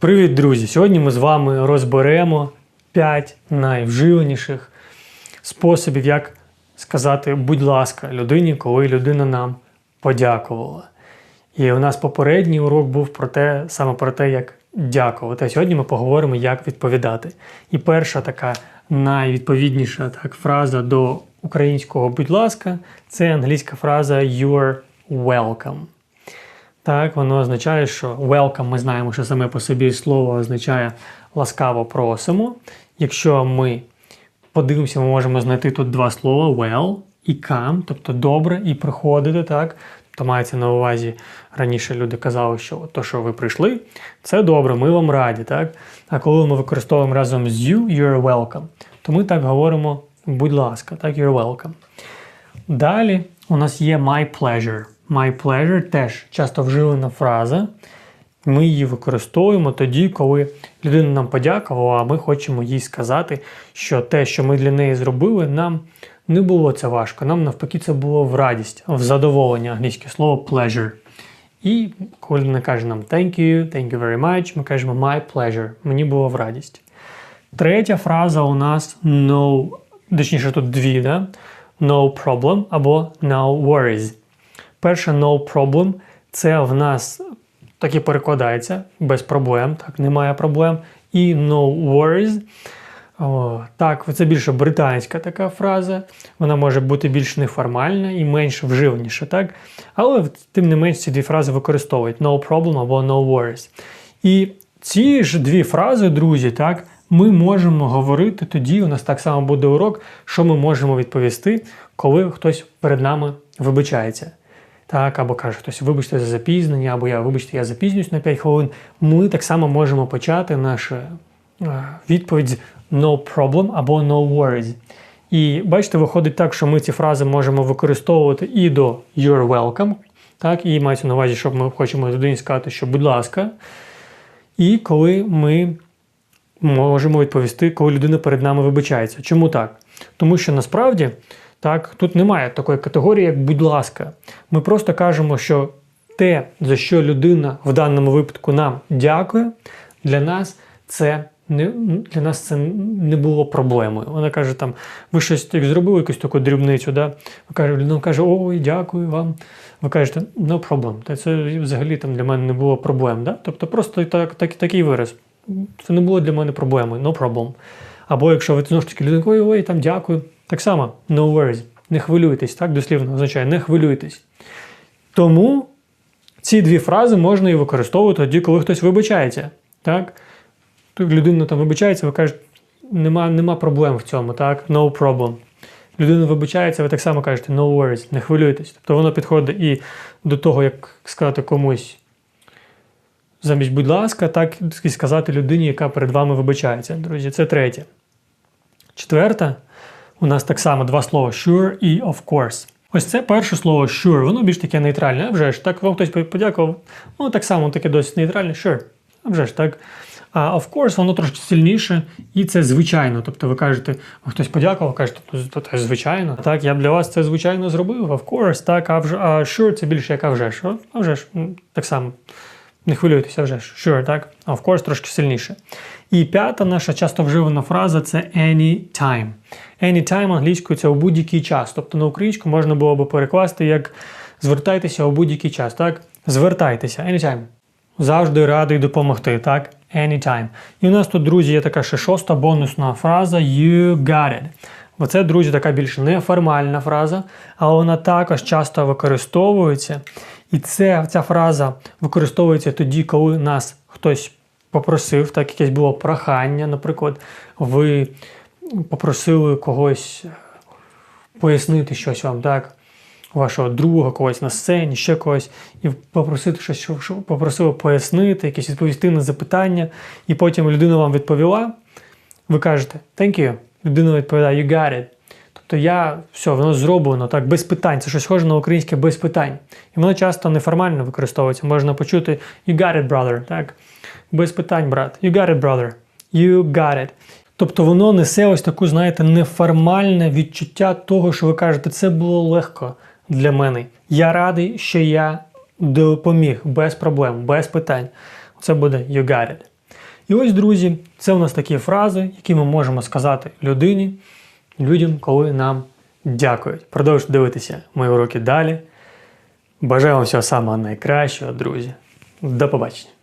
Привіт, друзі! Сьогодні ми з вами розберемо 5 найвживаніших способів, як сказати будь ласка людині, коли людина нам подякувала. І у нас попередній урок був про те, саме про те, як дякувати. Сьогодні ми поговоримо, як відповідати. І перша така найвідповідніша так, фраза до українського будь ласка, це англійська фраза You're welcome. Так, воно означає, що welcome, ми знаємо, що саме по собі слово означає ласкаво просимо. Якщо ми подивимося, ми можемо знайти тут два слова well і come, тобто добре і приходити, так? То мається на увазі, раніше люди казали, що то, що ви прийшли, це добре, ми вам раді, так? А коли ми використовуємо разом з you, you're welcome, то ми так говоримо, будь ласка, так, you're welcome. Далі у нас є my pleasure. My pleasure теж часто вживана фраза. Ми її використовуємо тоді, коли людина нам подякувала, а ми хочемо їй сказати, що те, що ми для неї зробили, нам не було це важко. Нам навпаки це було в радість, в задоволення англійське слово pleasure. І коли вона каже нам thank you, thank you very much, ми кажемо my pleasure. Мені було в радість. Третя фраза у нас no, точніше тут дві, да? no problem або no worries. Перше no problem це в нас так і перекладається без проблем, так, немає проблем. І no worries. О, так, це більше британська така фраза. Вона може бути більш неформальна і менш вживаніша, так? Але тим не менш ці дві фрази використовують no problem або no worries. І ці ж дві фрази, друзі, так, ми можемо говорити тоді, у нас так само буде урок, що ми можемо відповісти, коли хтось перед нами вибачається. Так, або каже хтось, вибачте за запізнення, або я вибачте, я запізнююсь на 5 хвилин. Ми так само можемо почати нашу е, відповідь з no problem або no worries. І бачите, виходить так, що ми ці фрази можемо використовувати і до you're welcome, так, і мається на увазі, що ми хочемо людині сказати, що будь ласка. І коли ми можемо відповісти, коли людина перед нами вибачається. Чому так? Тому що насправді. Так, Тут немає такої категорії, як будь ласка. Ми просто кажемо, що те, за що людина в даному випадку нам дякує, для нас це не для нас це не було проблемою. Вона каже, там, ви щось так зробили, якусь таку дрібницю. Да? Ви каже, людина каже, ой, дякую вам. Ви кажете, no problem. Та це взагалі там для мене не було проблем. Да? Тобто просто так, так, такий вираз. Це не було для мене проблемою, no problem. Або якщо ви знову ж таки людина, ой, ой, там дякую. Так само, no worries. Не хвилюйтесь, так дослівно означає не хвилюйтесь. Тому ці дві фрази можна і використовувати тоді, коли хтось вибачається. Так? Людина там вибачається, ви кажете, нема нема проблем в цьому, так? No problem. Людина вибачається, ви так само кажете, no worries, не хвилюйтесь. Тобто воно підходить і до того, як сказати комусь замість, будь ласка, так і сказати людині, яка перед вами вибачається. Друзі, це третє. Четверте. У нас так само два слова sure і of course. Ось це перше слово sure, воно більш таке нейтральне. А вже ж так вам хтось подякував. Ну так само таке досить нейтральне, sure. А вже ж так. А of course, воно трошки сильніше, і це звичайно. Тобто ви кажете, хтось подякував, кажете, то це звичайно. Так, я б для вас це звичайно зробив, of course, так, а вже а sure це більше як а вже ж. А вже ж так само. Не хвилюйтеся вже. Sure, так? А of course трошки сильніше. І п'ята наша часто вживана фраза це anytime. Anytime англійською це у будь-який час. Тобто на українську можна було би перекласти як звертайтеся у будь-який час. так? Звертайтеся, anytime. Завжди радий допомогти, так? Anytime. І у нас тут, друзі, є така ще шоста бонусна фраза you got it. Оце, друзі, така більш неформальна фраза, але вона також часто використовується. І це, ця фраза використовується тоді, коли нас хтось попросив, так якесь було прохання, наприклад, ви попросили когось пояснити щось вам, так? Вашого друга, когось на сцені, ще когось, і попросити щось, попросили пояснити, якесь відповісти на запитання, і потім людина вам відповіла. Ви кажете thank you. Людина відповідає you got it. Тобто я все, воно зроблено так, без питань. Це щось схоже на українське без питань. І воно часто неформально використовується. Можна почути you got it, brother. так? Без питань, брат. You got it, brother. You got it. Тобто воно несе ось таку, знаєте, неформальне відчуття того, що ви кажете, це було легко для мене. Я радий, що я допоміг без проблем, без питань. Це буде you got it. І ось, друзі, це у нас такі фрази, які ми можемо сказати людині, людям, коли нам дякують. Продовжуйте дивитися мої уроки далі. Бажаю вам всього самого найкращого, друзі. До побачення.